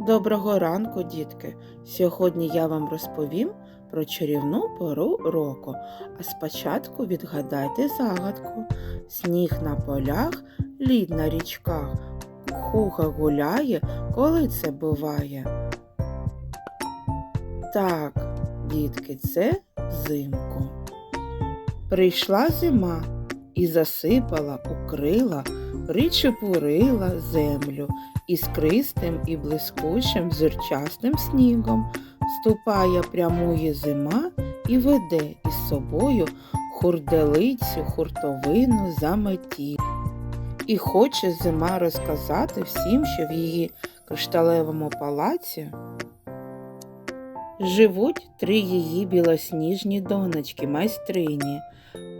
Доброго ранку, дітки! Сьогодні я вам розповім про чарівну пору року. А спочатку відгадайте загадку. Сніг на полях, лід на річках. Хуга гуляє, коли це буває. Так, дітки, це взимку. Прийшла зима і засипала, укрила, причепурила землю іскристим і блискучим зірчастим снігом. Ступає прямує зима і веде із собою хурделицю, хуртовину заметі. І хоче зима розказати всім, що в її кришталевому палаці живуть три її білосніжні донечки майстрині.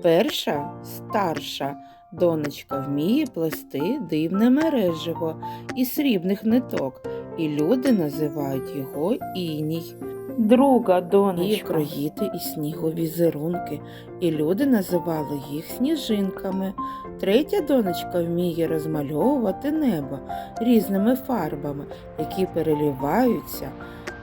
Перша старша донечка вміє плести дивне мереживо із срібних ниток, і люди називають його іній. Друга донечка кроїти із снігу візерунки, і люди називали їх сніжинками. Третя донечка вміє розмальовувати небо різними фарбами, які переліваються,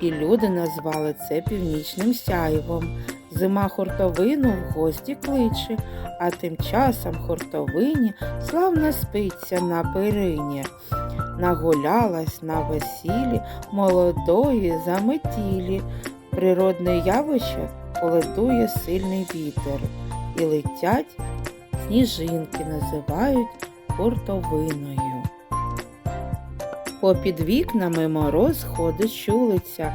і люди назвали це північним сяйвом. Зима хуртовину в гості кличе, а тим часом хуртовині славно спиться на перині. Нагулялась на весіллі молодої заметілі. Природне явище полетує сильний вітер, і летять сніжинки називають хуртовиною. Попід вікнами мороз ходить щулиця,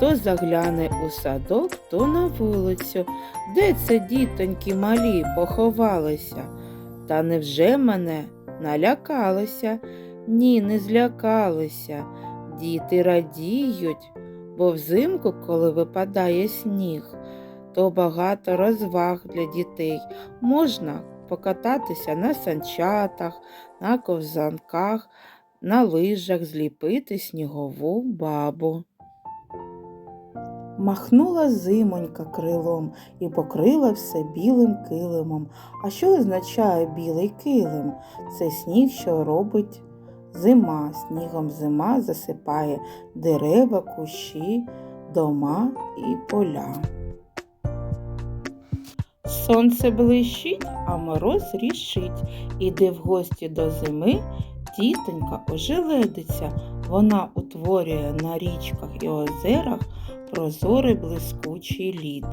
то загляне у садок, то на вулицю. Де це дітоньки малі поховалися? Та невже мене налякалися? Ні, не злякалися. Діти радіють, бо взимку, коли випадає сніг, то багато розваг для дітей. Можна покататися на санчатах, на ковзанках, на лижах, зліпити снігову бабу. Махнула зимонька крилом і покрила все білим килимом. А що означає білий килим? Це сніг, що робить зима. Снігом зима засипає дерева, кущі, дома і поля. Сонце блищить, а мороз рішить. Іди в гості до зими, тітонька ожеледиться. Вона утворює на річках і озерах прозорий блискучий лід.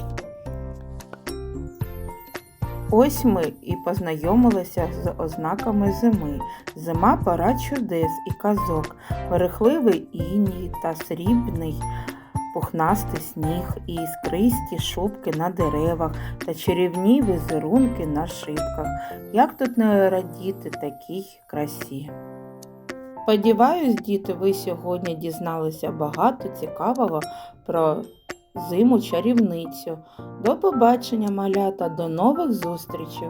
Ось ми і познайомилися з ознаками зими. Зима пора чудес і казок, верехливий іній та срібний пухнастий сніг, і іскристі шубки на деревах та чарівні візерунки на шибках. Як тут не радіти такій красі? Сподіваюсь, діти, ви сьогодні дізналися багато цікавого про зиму чарівницю. До побачення, малята, до нових зустрічей!